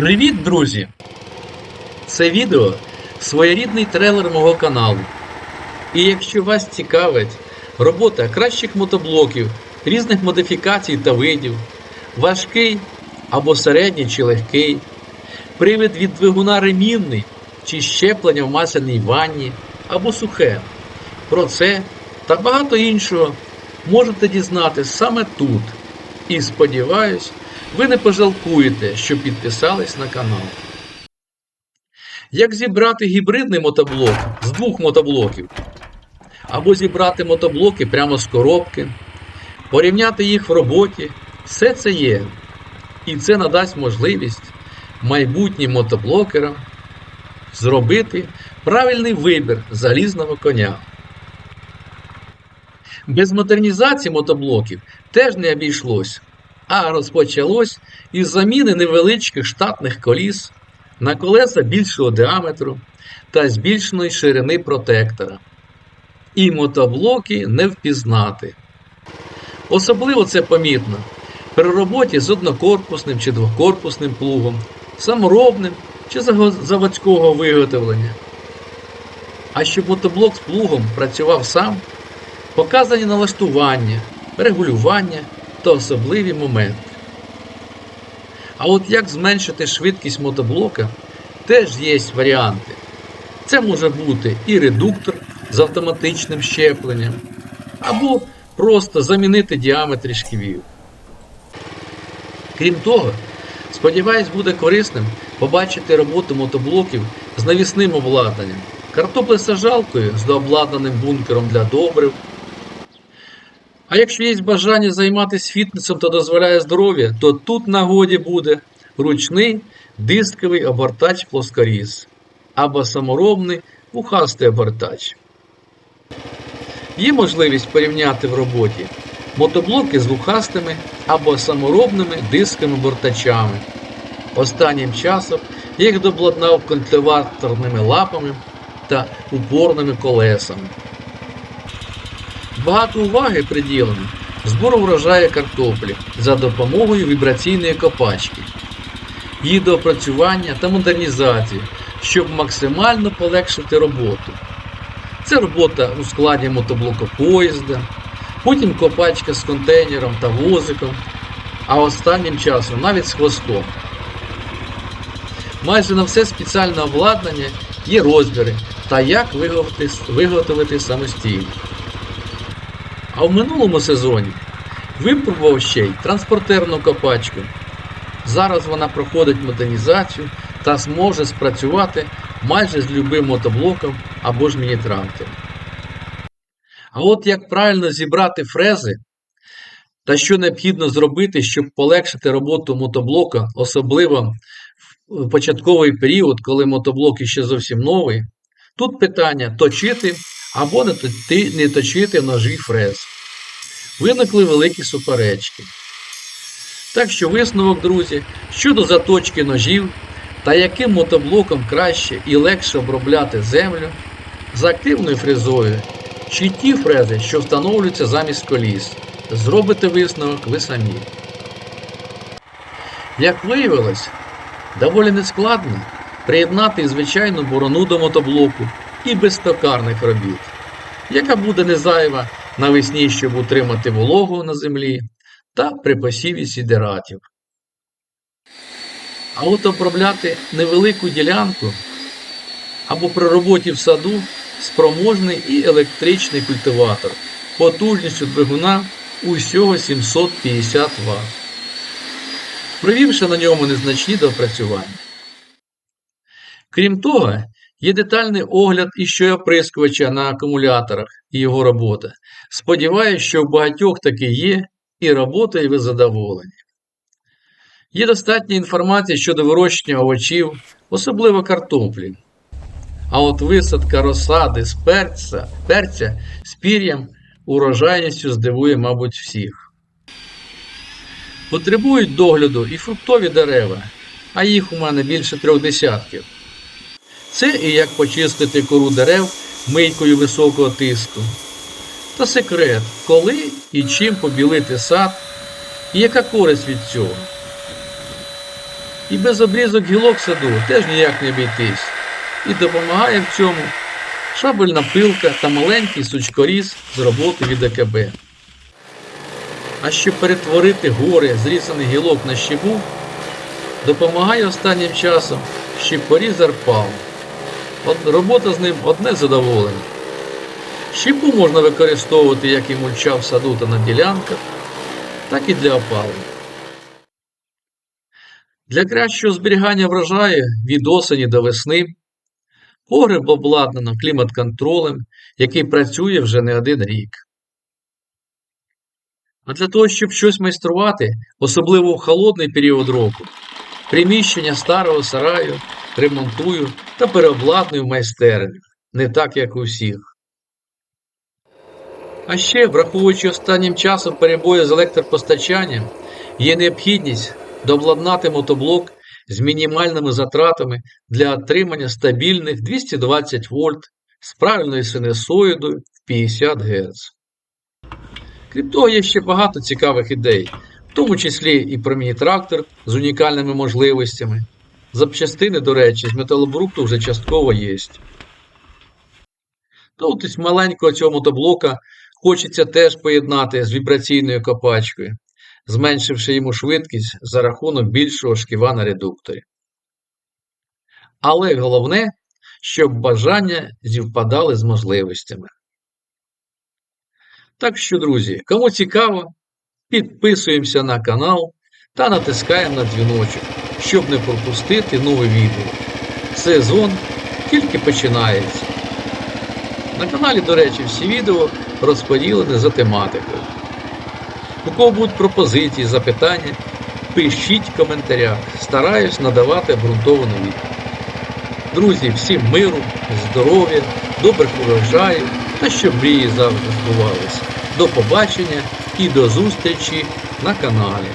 Привіт, друзі! Це відео своєрідний трейлер мого каналу. І якщо вас цікавить робота кращих мотоблоків, різних модифікацій та видів, важкий або середній чи легкий, привід від двигуна ремінний чи щеплення в масляній ванні або сухе. Про це та багато іншого можете дізнатися саме тут. І сподіваюсь, ви не пожалкуєте, що підписались на канал. Як зібрати гібридний мотоблок з двох мотоблоків? Або зібрати мотоблоки прямо з коробки, порівняти їх в роботі, все це є. І це надасть можливість майбутнім мотоблокерам зробити правильний вибір залізного коня. Без модернізації мотоблоків теж не обійшлось, а розпочалось із заміни невеличких штатних коліс на колеса більшого діаметру та збільшеної ширини протектора. І мотоблоки не впізнати. Особливо це помітно при роботі з однокорпусним чи двокорпусним плугом, саморобним чи заводського виготовлення. А щоб мотоблок з плугом працював сам, показані налаштування, регулювання та особливі моменти. А от як зменшити швидкість мотоблока, теж є варіанти. Це може бути і редуктор з автоматичним щепленням, або просто замінити діаметри шківів. Крім того, сподіваюсь, буде корисним побачити роботу мотоблоків з навісним обладнанням, картоплесажалкою з дообладнаним бункером для добрив. А якщо є бажання займатися фітнесом та дозволяє здоров'я, то тут нагоді буде ручний дисковий обертач плоскоріз або саморобний вухастий обертач. Є можливість порівняти в роботі мотоблоки з вухастими або саморобними дисковими обертачами. Останнім часом їх дообладнав культиваторними лапами та упорними колесами. Багато уваги приділено збору врожаю картоплі за допомогою вібраційної копачки, її доопрацювання та модернізації, щоб максимально полегшити роботу. Це робота у складі мотоблокопоїзда, потім копачка з контейнером та возиком, а останнім часом навіть з хвостом. Майже на все спеціальне обладнання є розміри та як виготовити, виготовити самостійно. А в минулому сезоні випробував ще й транспортерну копачку. Зараз вона проходить модернізацію та зможе спрацювати майже з любим мотоблоком або ж міні-трактором. А от як правильно зібрати фрези та що необхідно зробити, щоб полегшити роботу мотоблока, особливо в початковий період, коли мотоблок іще зовсім новий, тут питання точити або не точити ножі фрез. Виникли великі суперечки. Так що висновок, друзі, щодо заточки ножів та яким мотоблоком краще і легше обробляти землю з активною фрезою, чи ті фрези, що встановлюються замість коліс. Зробите висновок ви самі. Як виявилось, доволі нескладно приєднати звичайну борону до мотоблоку і без токарних робіт, яка буде не зайва навесні, щоб утримати вологу на землі та при посіві сідератів. А от обробляти невелику ділянку або при роботі в саду спроможний і електричний культиватор потужністю двигуна усього 750 Вт, провівши на ньому незначні доопрацювання. Крім того, є детальний огляд іще оприскувача на акумуляторах і його робота. Сподіваюсь, що в багатьох таки є і робота, і ви задоволені. Є достатня інформація щодо вирощення овочів, особливо картоплі. А от висадка розсади з перця, перця з пір'ям урожайністю здивує, мабуть, всіх. Потребують догляду і фруктові дерева, а їх у мене більше трьох десятків. Це і як почистити кору дерев мийкою високого тиску. Та секрет, коли і чим побілити сад, і яка користь від цього. І без обрізок гілок саду теж ніяк не обійтись. І допомагає в цьому шабельна пилка та маленький сучкоріз з роботи від АКБ. А щоб перетворити гори зрізаних гілок на щебу, допомагає останнім часом щепорізар Palm. От робота з ним одне задоволення. Щепу можна використовувати як і мульча в саду та на ділянках, так і для опалення. Для кращого зберігання врожаю від осені до весни погреб обладнано клімат-контролем, який працює вже не один рік. А для того, щоб щось майструвати, особливо в холодний період року, приміщення старого сараю ремонтую та переобладную майстерню, не так, як у всіх. А ще, враховуючи останнім часом перебої з електропостачанням, є необхідність дообладнати мотоблок з мінімальними затратами для отримання стабільних 220 вольт з правильною синусоїдою в 50 Гц. Крім того, є ще багато цікавих ідей, в тому числі і про міні-трактор з унікальними можливостями. Запчастини, до речі, з металобрухту вже частково є. Ну, із маленького цього мотоблока хочеться теж поєднати з вібраційною копачкою, зменшивши йому швидкість за рахунок більшого шківа на редукторі. Але головне, щоб бажання зівпадали з можливостями. Так що, друзі, кому цікаво, підписуємося на канал та натискаємо на дзвіночок, щоб не пропустити нове відео. Сезон тільки починається. На каналі, до речі, всі відео розподілені за тематикою. У кого будуть пропозиції, запитання, пишіть в коментарях. Стараюсь надавати обґрунтовану відповідь. Друзі, всім миру, здоров'я, добрих урожаїв та щоб мрії завжди збувалися. До побачення і до зустрічі на каналі.